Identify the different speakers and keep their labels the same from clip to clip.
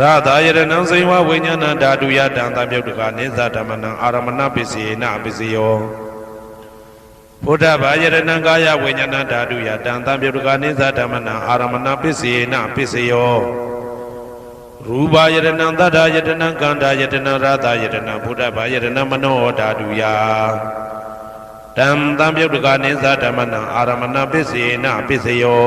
Speaker 1: ရသာယရဏံစိဝဝိညာဏဓာတုယတံသံပြုတ်တကနိသဓမ္မနံအာရမဏပစ္စေနပစ္စယောဘုဒ္ဓဘာယရဏံကာယဝိညာဏဓာတုယတံသံပြုတ်တကနိသဓမ္မနံအာရမဏပစ္စေနပစ္စယောရူပယရဏံသတ္တယတနံကန္တာယတနံရသာယတနံဘုဒ္ဓဘာယရဏံမနောဓာတုယတံသံပြုတ်တကနိသဓမ္မနံအာရမဏပစ္စေနပစ္စယော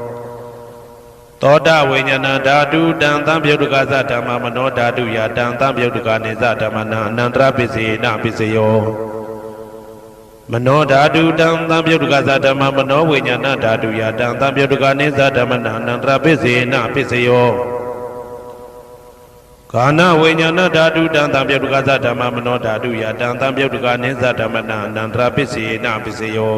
Speaker 1: သောတာဝိညာဏဓာတုတံသံပြုတ်တကသဓမ္မမနောဓာတုယတံသံပြုတ်တကနေသဓမ္မနံအနန္တရပစ္စယေနပစ္စယောမနောဓာတုတံသံပြုတ်တကသဓမ္မမနောဝိညာဏဓာတုယတံသံပြုတ်တကနေသဓမ္မနံအနန္တရပစ္စေနပစ္စယောကာနဝိညာဏဓာတုတံသံပြုတ်တကသဓမ္မမနောဓာတုယတံသံပြုတ်တကနေသဓမ္မနံအနန္တရပစ္စေနပစ္စယော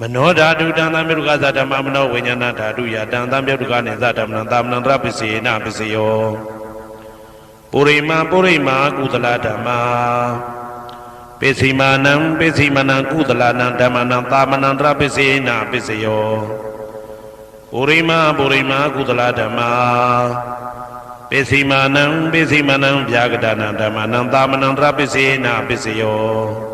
Speaker 1: မနောဓာတုတံသံမြုကသဓမ္မမနောဝိညာဏဓာတုယတံသံမြုကနေသဓမ္မနံသာမဏံတရပစ္စေနပစ္စယောပုရိမာပုရိမာကုသလဓမ္မာပိစီမာနံပိစီမနံကုသလနံဓမ္မနံသာမဏံတရပစ္စေနပစ္စယောပုရိမာပုရိမာကုသလဓမ္မာပိစီမာနံပိစီမနံဗျာကတနံဓမ္မနံသာမဏံတရပစ္စေနပစ္စယော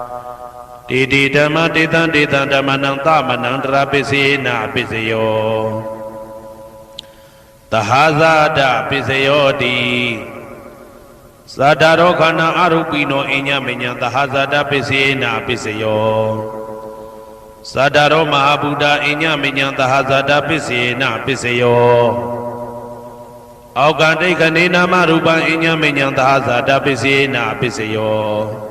Speaker 1: တေတိဓမ္မတေတံတေတံဓမ္မနံသမနံတရာပစ္စေနပစ္စယောတဟာဇာတပစ္စယောတိသာတရောခန္ဓာအရုပိနောအညမညံတဟာဇာတပစ္စေနပစ္စယောသာတရောမဟာဗုဒ္ဓအညမညံတဟာဇာတပစ္စေနပစ္စယောအောက်ကတိတ်ခဏေနာမရူပံအညမညံတဟာဇာတပစ္စေနပစ္စယော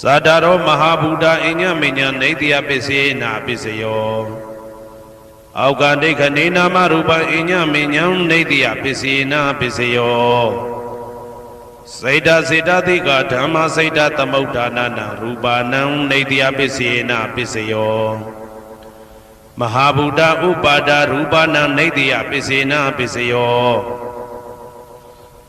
Speaker 1: သတ္တရောမဟာဗုဒ္ဓအညမဉ္ဉံနေတယပစ္စယေနပစ္စယောအောက်ကဒိဋ္ဌနေနာမရူပအညမဉ္ဉံနေတယပစ္စယေနပစ္စယောစေတစေတသိကဓမ္မစေတသမုဋ္ဌာနာနာရူပါနံနေတယပစ္စယေနပစ္စယောမဟာဗုဒ္ဓဥပါဒရူပနာနေတယပစ္စေနာပစ္စယော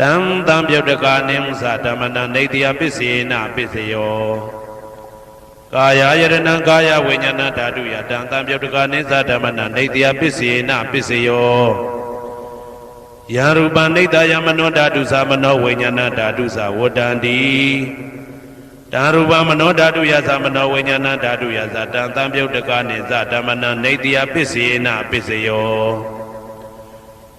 Speaker 1: တံတံပြုတ်တကာနိမသဓမ္မနံနေတယပစ္စေနပစ္စယောကာယယရဏံကာယဝိညာဏဓာတုယတံတံပြုတ်တကာနိသဓမ္မနံနေတယပစ္စေနပစ္စယောယံရူပနိတယမနောဓာတုသမနောဝိညာဏဓာတုသဝတ္တန္တိတံရူပမနောဓာတုယသမနောဝိညာဏဓာတုယသတံတံပြုတ်တကာနိသဓမ္မနံနေတယပစ္စေနပစ္စယော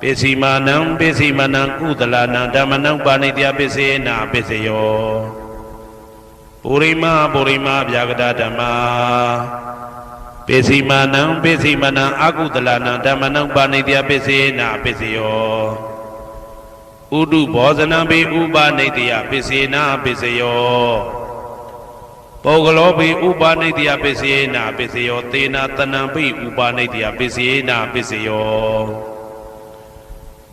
Speaker 1: ပိစိမာနံပိစိမာနံကုသလနံဓမ္မနံပါဏိတယပစ္စေနာပစ္စယောပုရိမာပုရိမာဗျာကတာဓမ္မာပိစိမာနံပိစိမာနံအာကုသလနံဓမ္မနံပါဏိတယပစ္စေနာပစ္စယောဥဒုဘောဇနံပိဥပနိတယပစ္စေနာပစ္စယောပုဂ္ဂလောပိဥပနိတယပစ္စေနာပစ္စယောသေနာတနံပိဥပနိတယပစ္စေနာပစ္စယော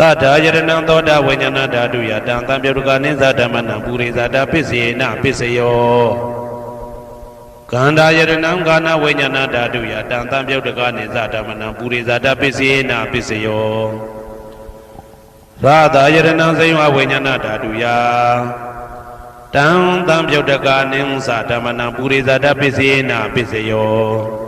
Speaker 1: တထာယရဏံသောတာဝိညာဏဓာတုယတံတံပြုတ်တကနိသဓမ္မနံပုရိသတာပစ္စေနပစ္စယောကန္တာယရဏံကာနဝိညာဏဓာတုယတံတံပြုတ်တကနိသဓမ္မနံပုရိသတာပစ္စေနပစ္စယောရာသာယတနံစိယဝဝိညာဏဓာတုယတံတံပြုတ်တကာနိသဓမ္မနံပုရိသတပစ္စေနပစ္စယော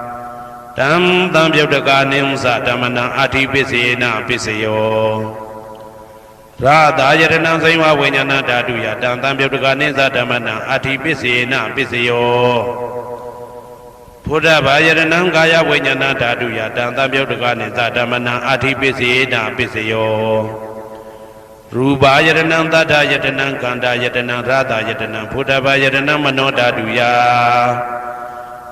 Speaker 1: တံတံပြုတ်တကနိသဓမ္မနံအာတိပစ္စေနာပစ္စယောရာသာယရဏံဇိဝဝိညာဏဓာတုယာတံတံပြုတ်တကနိသဓမ္မနံအာတိပစ္စေနာပစ္စယောဘုဒ္ဓဘာယရဏံကာယဝိညာဏဓာတုယတံတံပြုတ်တကနိသဓမ္မနံအာထိပစ္စေနာပစ္စယောရူပါယရဏံသတ္တယတနံကန္တာယတနံရသယတနံဘုဒ္ဓဘာယရဏံမနောဓာတုယ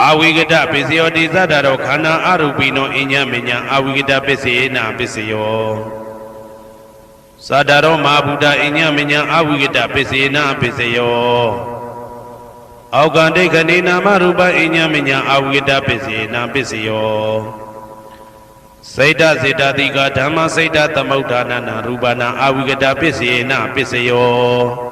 Speaker 1: အာဝိကတပစ္စယောတိသတ္တရောခန္ဓာအရူပိနောအညမညာအာဝိကတပစ္စေနပစ္စယောသတ္တရောမဟာဗုဒ္ဓအညမညာအာဝိကတပစ္စေနပစ္စယောအောက်ကံဒိဋ္ဌိနာမရူပအညမညာအာဝိကတပစ္စေနပစ္စယောစိတ်တစေတတိကဓမ္မစိတ်တသမုဋ္ဌာနနာရူပနာအာဝိကတပစ္စေနပစ္စယော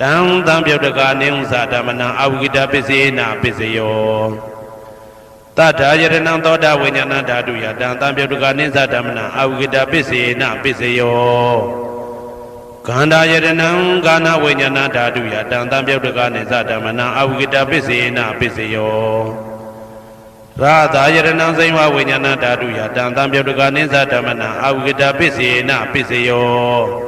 Speaker 1: တံတံပြုတ်တကနိဥ္စဓမ္မနံအဝိကတပစ္စေနာပစ္စယောတတ္ထာယရဏံသောတာဝိညာဏဓာတုယတံတံပြုတ်တကနိစ္စဓမ္မနံအဝိကတပစ္စေနာပစ္စယောခန္ဓာယရဏံကာနဝိညာဏဓာတုယတံတံပြုတ်တကနိစ္စဓမ္မနံအဝိကတပစ္စေနာပစ္စယောရာသာယရဏံစိမ္ဝဝိညာဏဓာတုယတံတံပြုတ်တကနိစ္စဓမ္မနံအဝိကတပစ္စေနာပစ္စယော